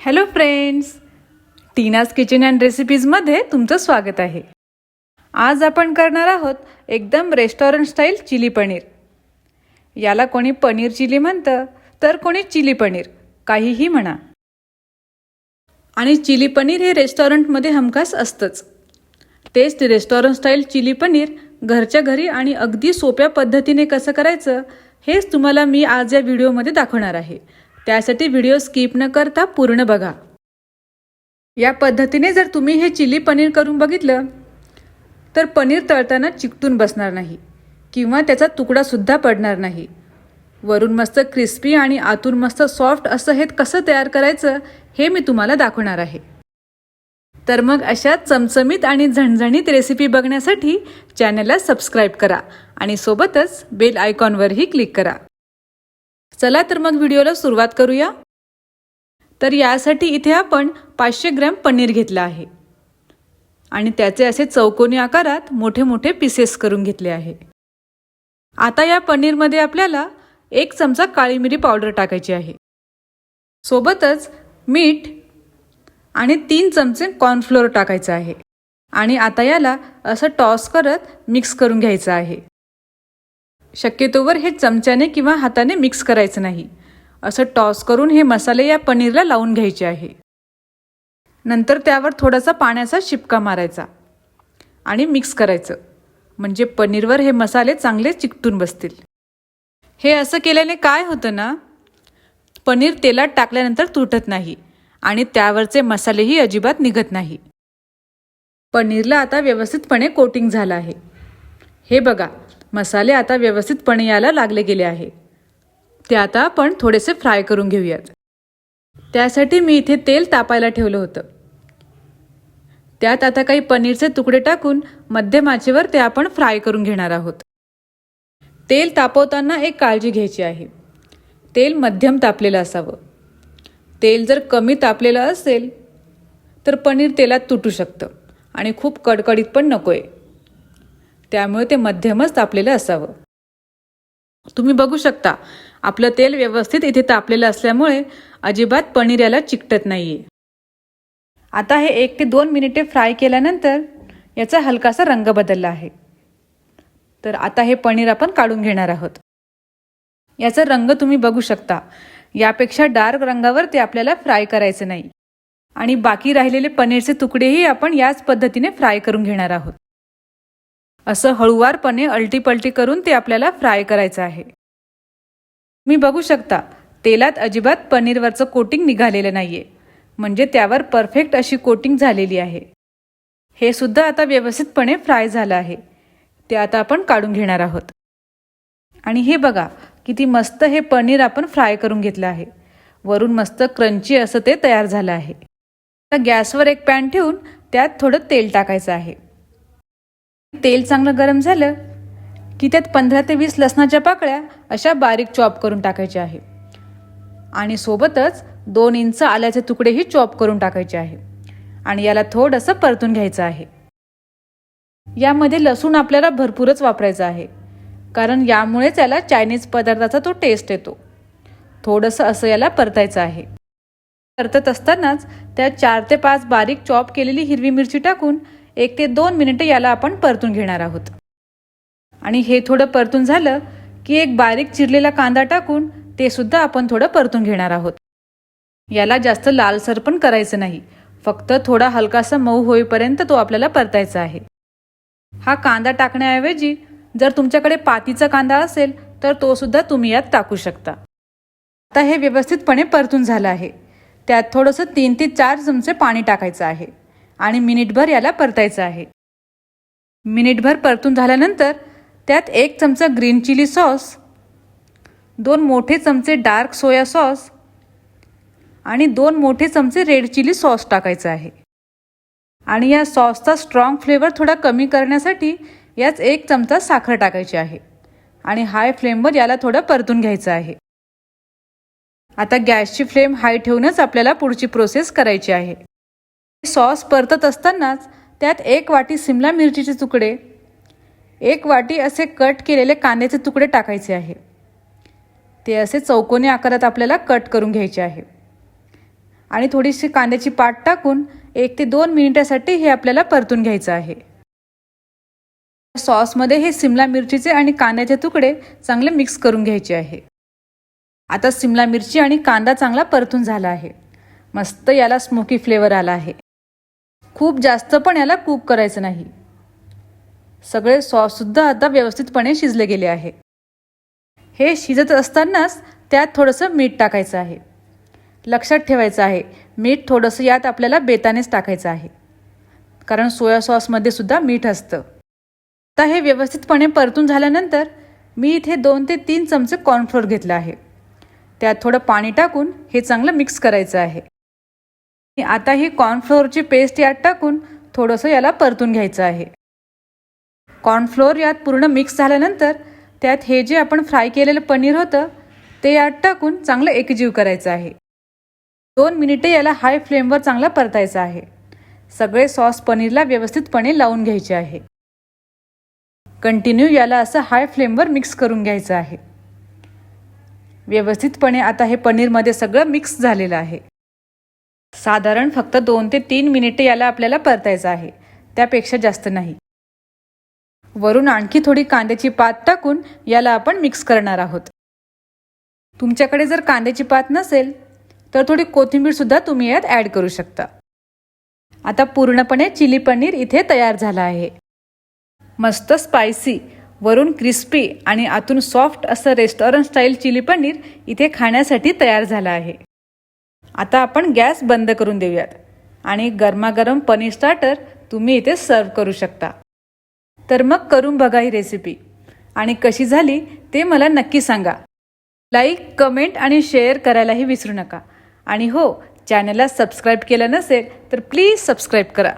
Hello friends Tina's kitchen and रेसिपीजमध्ये तुमचं स्वागत आहे. आज आपण करणार आहोत एकदम रेस्टॉरंट स्टाईल चिली पनीर. याला कोणी पनीर चिली म्हणतं तर कोणी चिली पनीर. काहीही म्हणा. आणि चिली पनीर हे रेस्टॉरंटमध्ये हमखास असतंच. तेच रेस्टॉरंट स्टाईल चिली पनीर घरच्या घरी आणि अगदी सोप्या पद्धतीने कसं करायचं हेच तुम्हाला मी आज या व्हिडिओमध्ये दाखवणार आहे. त्यासाठी व्हिडिओ स्किप न करता पूर्ण बघा. या पद्धतीने जर तुम्ही हे चिली पनीर करून बघितलं तर पनीर तळताना चिकटून बसणार नाही किंवा त्याचा तुकडासुद्धा पडणार नाही. वरून मस्त क्रिस्पी आणि आतून मस्त सॉफ्ट असं हे कसं तयार करायचं हे मी तुम्हाला दाखवणार आहे. तर मग अशा चमचमीत आणि झणझणीत रेसिपी बघण्यासाठी चॅनलला सबस्क्राईब करा आणि सोबतच बेल आयकॉनवरही क्लिक करा. चला तर मग व्हिडिओला सुरुवात करूया. तर यासाठी इथे आपण पाचशे ग्रॅम पनीर घेतलं आहे. आणि त्याचे असे चौकोनी आकारात मोठे मोठे पीसेस करून घेतले आहे. आता या पनीरमध्ये आपल्याला एक चमचा काळी मिरी पावडर टाकायची आहे. सोबतच मीठ आणि तीन चमचे कॉर्नफ्लोअर टाकायचं आहे. आणि आता याला असं टॉस करत मिक्स करून घ्यायचं आहे. शक्यतोवर हे चमच्याने किंवा हाताने मिक्स करायचं नाही. असं टॉस करून हे मसाले या पनीरला लावून घ्यायचे आहे. नंतर त्यावर थोडासा पाण्याचा शिपका मारायचा आणि मिक्स करायचं. म्हणजे पनीरवर हे मसाले चांगले चिकटून बसतील. हे असं केल्याने काय होतं ना पनीर तेलात टाकल्यानंतर तुटत नाही आणि त्यावरचे मसालेही अजिबात निघत नाही. पनीरला आता व्यवस्थितपणे कोटिंग झालं आहे. हे बघा मसाले आता व्यवस्थितपणे यायला लागले गेले आहे. ते आता आपण थोडेसे फ्राय करून घेऊयात. त्यासाठी मी इथे तेल तापायला ठेवलं होतं. त्यात आता काही पनीरचे तुकडे टाकून मध्यम आचेवर ते आपण फ्राय करून घेणार आहोत. तेल तापवताना एक काळजी घ्यायची आहे. तेल मध्यम तापलेलं असावं. तेल जर कमी तापलेलं असेल तर पनीर तेलात तुटू शकतं आणि खूप कडकडीत पण नको आहे त्यामुळे ते मध्यमच तापलेलं असावं. तुम्ही बघू शकता आपलं तेल व्यवस्थित इथे तापलेलं असल्यामुळे अजिबात पनीर याला चिकटत नाहीये. आता हे एक ते दोन मिनिटे फ्राय केल्यानंतर याचा हलकासा रंग बदलला आहे. तर आता हे पनीर आपण काढून घेणार आहोत. याचा रंग तुम्ही बघू शकता. यापेक्षा डार्क रंगावर ते आपल्याला फ्राय करायचं नाही. आणि बाकी राहिलेले पनीरचे तुकडेही आपण याच पद्धतीने फ्राय करून घेणार आहोत. असं हळुवारपणे अल्टीपल्टी करून ते आपल्याला फ्राय करायचं आहे. मी बघू शकता तेलात अजिबात पनीरवरचं कोटिंग निघालेलं नाहीये. म्हणजे त्यावर परफेक्ट अशी कोटिंग झालेली आहे. हे सुद्धा आता व्यवस्थितपणे फ्राय झालं आहे. ते आता आपण काढून घेणार आहोत. आणि हे बघा किती मस्त हे पनीर आपण फ्राय करून घेतलं आहे. वरून मस्त क्रंची असं ते तयार झालं आहे. आता गॅसवर एक पॅन ठेवून त्यात थोडं तेल टाकायचं आहे. तेल चांगलं गरम झालं की त्यात पंधरा ते वीस लसणाच्या पाकळ्या अशा बारीक चॉप करून टाकायच्या आहे. आणि सोबतच दोन इंच आल्याचे तुकडेही चॉप करून टाकायचे आहे. आणि याला थोडंसं परतून घ्यायचं आहे. यामध्ये लसूण आपल्याला भरपूरच वापरायचं आहे. कारण यामुळेच याला चायनीज पदार्थाचा तो टेस्ट येतो. थोडंसं असं याला परतायचं आहे. परतत असतानाच त्यात चार ते पाच बारीक चॉप केलेली हिरवी मिरची टाकून एक ते दोन मिनिटं याला आपण परतून घेणार आहोत. आणि हे थोडं परतून झालं की एक बारीक चिरलेला कांदा टाकून ते सुद्धा आपण थोडं परतून घेणार आहोत. याला जास्त लालसर पण करायचं नाही. फक्त थोडा हलकासा मऊ होईपर्यंत तो आपल्याला परतायचा आहे. हा कांदा टाकण्याऐवजी जर तुमच्याकडे पातीचा कांदा असेल तर तो सुद्धा तुम्ही यात टाकू शकता. आता हे व्यवस्थितपणे परतून झालं आहे. त्यात थोडंसं तीन ते चार चमचे पाणी टाकायचं आहे. आणि मिनिटभर याला परतायचं आहे. मिनिटभर परतून झाल्यानंतर त्यात एक चमचा ग्रीन चिली सॉस दोन मोठे चमचे डार्क सोया सॉस आणि दोन मोठे चमचे रेड चिली सॉस टाकायचं आहे. आणि या सॉसचा स्ट्रॉंग फ्लेवर थोडा कमी करण्यासाठी याच एक चमचा साखर टाकायची आहे आणि हाय फ्लेमवर याला थोडं परतून घ्यायचं आहे. आता गॅसची फ्लेम हाय ठेवूनच आपल्याला पुढची प्रोसेस करायची आहे. सॉस परतत असतानाच त्यात एक वाटी सिमला मिरचीचे तुकडे एक वाटी असे कट केलेले कांद्याचे तुकडे टाकायचे आहे. ते असे चौकोनी आकारात आपल्याला कट करून घ्यायचे आहे. आणि थोडीशी कांद्याची पाट टाकून एक ते दोन मिनिटासाठी हे आपल्याला परतून घ्यायचं आहे. सॉसमध्ये हे सिमला मिरचीचे आणि कांद्याचे तुकडे चांगले मिक्स करून घ्यायचे आहे. आता सिमला मिरची आणि कांदा चांगला परतून झाला आहे. मस्त याला स्मोकी फ्लेवर आला आहे. खूप जास्त पण याला कुक करायचं नाही. सगळे सॉससुद्धा आता व्यवस्थितपणे शिजले गेले आहे. हे शिजत असतानाच त्यात थोडंसं मीठ टाकायचं आहे. लक्षात ठेवायचं आहे मीठ थोडंसं यात आपल्याला बेतानेच टाकायचं आहे. कारण सोया सॉसमध्ये सुद्धा मीठ असतं. आता हे व्यवस्थितपणे परतून झाल्यानंतर मी इथे दोन ते तीन चमचे कॉर्नफ्लोअर घेतलं आहे. त्यात थोडं पाणी टाकून हे चांगलं मिक्स करायचं आहे. आता ही कॉर्नफ्लोअरची पेस्ट यात टाकून थोडंसं याला परतून घ्यायचं आहे. कॉर्नफ्लोअर यात पूर्ण मिक्स झाल्यानंतर त्यात हे जे आपण फ्राय केलेलं पनीर होतं ते यात टाकून चांगलं एकजीव करायचं आहे. दोन मिनिटे याला हाय फ्लेमवर चांगला परतायचं आहे. सगळे सॉस पनीरला व्यवस्थितपणे लावून घ्यायचे आहे. कंटिन्यू याला असं हाय फ्लेमवर मिक्स करून घ्यायचं आहे. व्यवस्थितपणे आता हे पनीरमध्ये सगळं मिक्स झालेलं आहे. साधारण फक्त दोन ते तीन मिनिटे याला आपल्याला परतायचं आहे. त्यापेक्षा जास्त नाही. वरून आणखी थोडी कांद्याची पात टाकून याला आपण मिक्स करणार आहोत. तुमच्याकडे जर कांद्याची पात नसेल तर थोडी कोथिंबीरसुद्धा तुम्ही यात ॲड करू शकता. आता पूर्णपणे चिली पनीर इथे तयार झाला आहे. मस्त स्पायसी वरून क्रिस्पी आणि आतून सॉफ्ट असं रेस्टॉरंट स्टाईल चिली पनीर इथे खाण्यासाठी तयार झालं आहे. आता आपण गॅस बंद करून देऊयात. आणि गरमागरम पनीर स्टार्टर तुम्ही इथे सर्व करू शकता. तर मग करून बघा ही रेसिपी आणि कशी झाली ते मला नक्की सांगा. लाईक कमेंट आणि शेअर करायलाही विसरू नका. आणि हो चॅनलला सबस्क्राईब केलं नसेल तर प्लीज सबस्क्राईब करा.